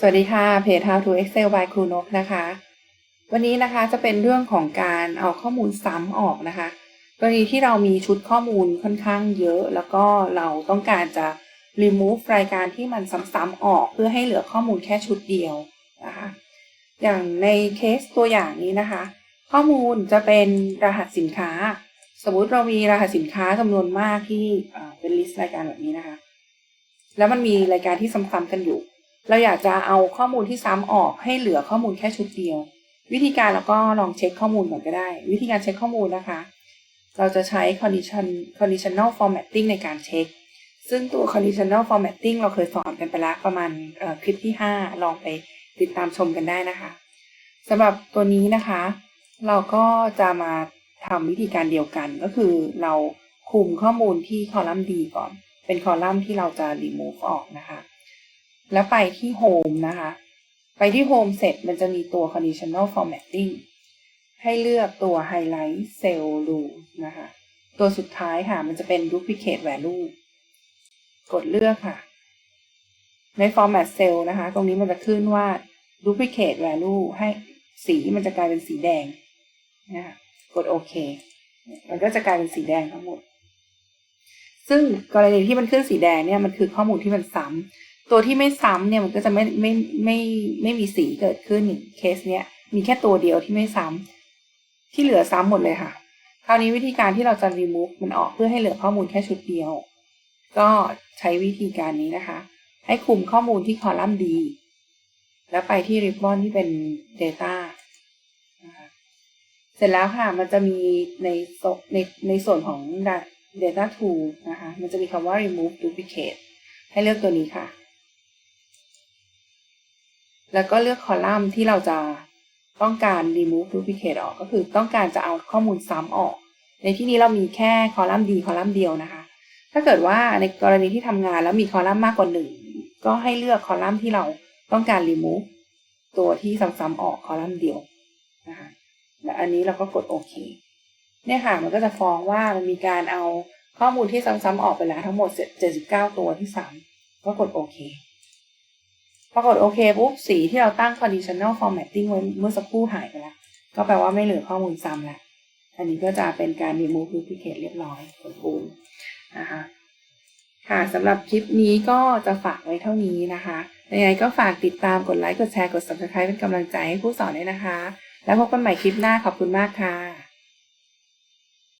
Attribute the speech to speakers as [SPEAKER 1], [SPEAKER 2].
[SPEAKER 1] สวัสดีค่ะ เพจ How to Excel by ครูนกนะคะ วันนี้นะคะจะเป็นเรื่องของการเอาข้อมูลซ้ำออกนะคะกรณีที่เรามีชุดข้อมูลค่อนข้างเยอะ แล้วก็เราต้องการจะ remove รายการที่มันซ้ำๆออก เพื่อให้เหลือข้อมูลแค่ชุดเดียวนะคะ อย่างในเคสตัวอย่างนี้นะคะ ข้อมูลจะเป็นรหัสสินค้า สมมุติเรามีรหัสสินค้าจำนวนมากที่เป็นลิสต์รายการแบบนี้นะคะ แล้วมันมีรายการที่ซ้ำๆกันอยู่ เราอยากจะเอาข้อมูลที่ซ้ำออกให้เหลือข้อมูลแค่ชุดเดียว วิธีการเราก็ลองเช็คข้อมูลก่อนก็ได้ วิธีการเช็คข้อมูลนะคะ เราจะใช้ condition conditional formatting ในการเช็ค ซึ่งตัว conditional formatting เราเคยสอนกันไปแล้วประมาณคลิปที่ 5 ลองไปติดตามชมกันได้นะคะสำหรับตัวนี้นะคะ เราก็จะมาทำวิธีการเดียวกันก็คือเราคุมข้อมูลที่คอลัมน์ D ก่อน เป็นคอลัมน์ที่เราจะ remove ออกนะคะ แล้วไปที่ Home นะคะ ไปที่ Home เสร็จมันจะมีตัว conditional formatting ให้เลือกตัว highlight cell rule นะคะ ตัวสุดท้ายค่ะ มันจะเป็น duplicate value กดเลือกค่ะ ใน format cell นะคะ ตรงนี้มันจะขึ้นว่า duplicate value ให้สีมันจะกลายเป็นสีแดงนะคะกดโอเค มันก็จะกลายเป็นสีแดงทั้งหมด ซึ่งกรณีที่มันขึ้นสีแดงเนี่ย มันคือข้อมูลที่มันซ้ำ ตัวที่ไม่ซ้ำเนี่ยมันก็จะไม่ไม่ไม่ไม่มีสีเกิดขึ้นเคสเนี้ยมีแค่ตัวเดียวที่ไม่ซ้ำที่เหลือซ้ำหมดเลยค่ะ คราวนี้วิธีการที่เราจะ remove มันออกเพื่อให้เหลือข้อมูลแค่ชุดเดียว ก็ใช้วิธีการนี้นะคะ ให้คุมข้อมูลที่คอลัมน์ D แล้วไปที่ ribbon ที่เป็น data เสร็จแล้วค่ะมันจะมีในโซในในส่วนของ data tool นะคะ มันจะมีคำว่า remove duplicate ให้เลือกตัวนี้ค่ะ แล้วก็เลือกคอลัมน์ที่เราจะต้องการ remove duplicate ออก ก็คือต้องการจะเอาข้อมูลซ้ำออก ในที่นี้เรามีแค่คอลัมน์ D คอลัมน์เดียวนะคะ ถ้าเกิดว่าในกรณีที่ทำงานแล้วมีคอลัมน์มากกว่าหนึ่งก็ให้เลือกคอลัมน์ที่เราต้องการ remove ตัวที่ซ้ำๆออกคอลัมน์เดียวนะคะและอันนี้เราก็กดโอเคเนี่ยค่ะมันก็จะฟ้องว่ามันมีการเอาข้อมูลที่ซ้ำๆออกไปแล้วทั้งหมด 79 ตัวที่ซ้ำก็กดโอเค พอกดโอเคปุ๊บสีที่เราตั้ง conditional formatting ไว้เมื่อสักครู่หายไปแล้ว ก็แปลว่าไม่เหลือข้อมูลซ้ำแล้ว อันนี้ก็จะเป็นการ remove duplicate เรียบร้อยสมบูรณ์นะคะค่ะสำหรับคลิปนี้ก็จะฝากไว้เท่านี้นะคะยังไงก็ฝากติดตามกดไลค์กดแชร์กด subscribe เป็นกำลังใจให้ผู้สอนด้วยนะคะ แล้วพบกันใหม่คลิปหน้าขอบคุณมากค่ะ